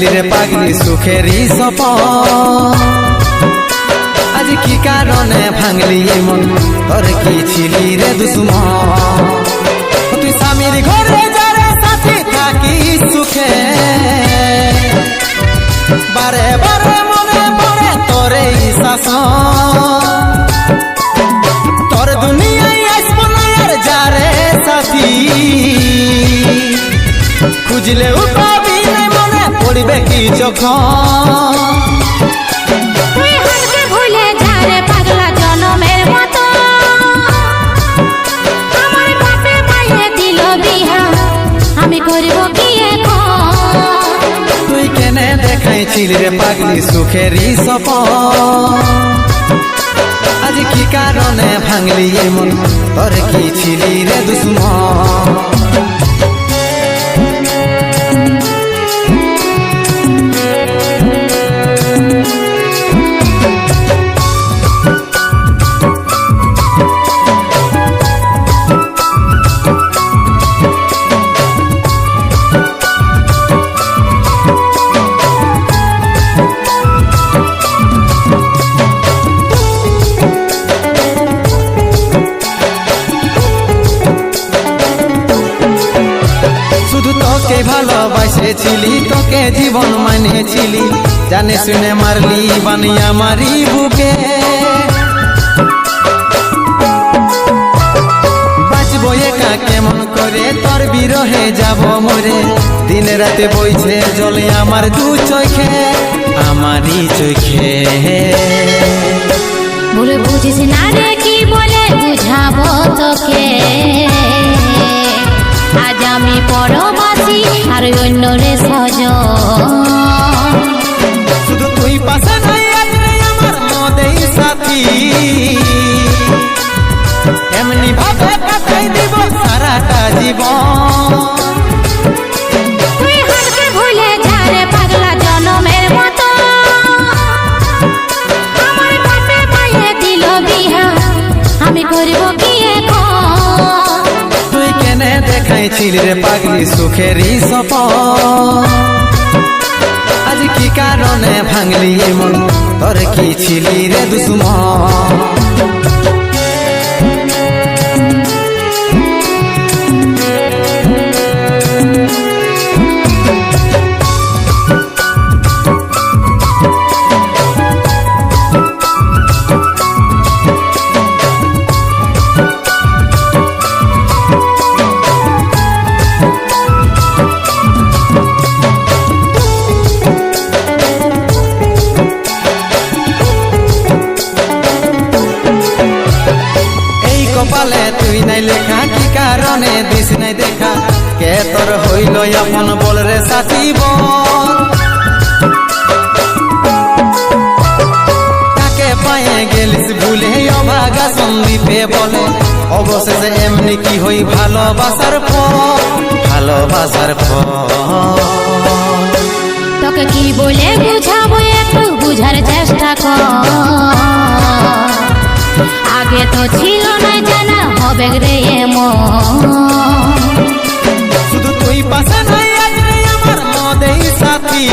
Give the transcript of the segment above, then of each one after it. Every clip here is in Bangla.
দেখাইছিল রে পাগলি সুখেরই সপন আজ কি কারণে ভাঙলি মন তোর কি ছিলি রে দুশ্মন? তুই স্বামীর ঘরে যারে সাথে থাকি সুখে। বারে বারে মনে পড়ে তোর শাসন। তোর দুনিয়ায় আসব না আর যারে সাথী। পড়বে কি যখন দেখাইছিল রে পাগলি সুখেরই সপন আজ কি কারণে ভাঙলি এ মন তোর কি ছিলি রে দুশ্মন? তোকে ভালোবাসেছিলি তোকে জীবন মানেছিলি। জানে শুনে মারলি, বানিয়া মারি বুকে। কেমন করে? তোর বিরহে যাব মরে। দিনে রাতে বইছে জলে আমার দু চোখে, আমারই চোখে। ভুলে বুঝিস না রে কি বলে, বুঝাবো তোকে। আজ আমি পরবাসী আর অন্য রে সজ শুধু তুই পাশে নাই নেই আমার মদেই সাথী। এমনি ভাবে কাটাই দিব সারাটা জীবন। তুই হারকে ভুলে দেখাইছিল রে পাগলি সুখেরই সপন আজ কি কারণে ভাঙলি মন তোর কি ছিলি রে দুশ্মন? কারণে দিস নাই দেখা। কে তোর হইল আপন বল রে সাথী বল? তাকে পায়ে গেলিস ভুলে অভাগা সন্দীপে বলে। অবশেষে এমনি কি হই ভালোবাসার ফল ভালোবাসার ফল তোকে কি বলে বুঝাবো একটু? বুঝার চেষ্টা কর। আগে তো ছিল না জানা, হবে রে এমন। শুধু তুই পাশে নাই, আজ রে আমার মদেই সাথী।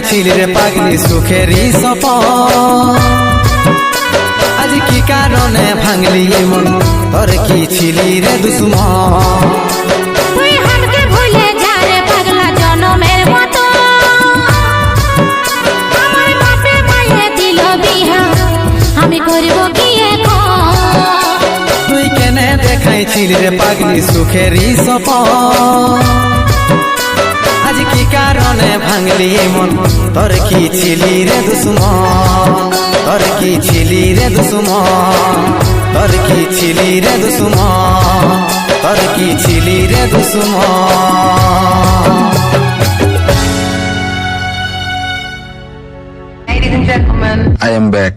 রে পাগলি সুখেরই সপন আজ কি কারণে ভাঙলি মন? তোর কি ছিলি রে দুশ্মন? দেখাইছিল রে পাগলি সুখেরই সপন কারণে ভাঙলি মন। তোর কি ছিলি রে দুশ্মন? তোর কি ছিলি রে দুশ্মন? তোর কি ছিলি রে দুশ্মন? তোর কি ছিলি রে দুশ্মন? Ladies and gentlemen, I am back.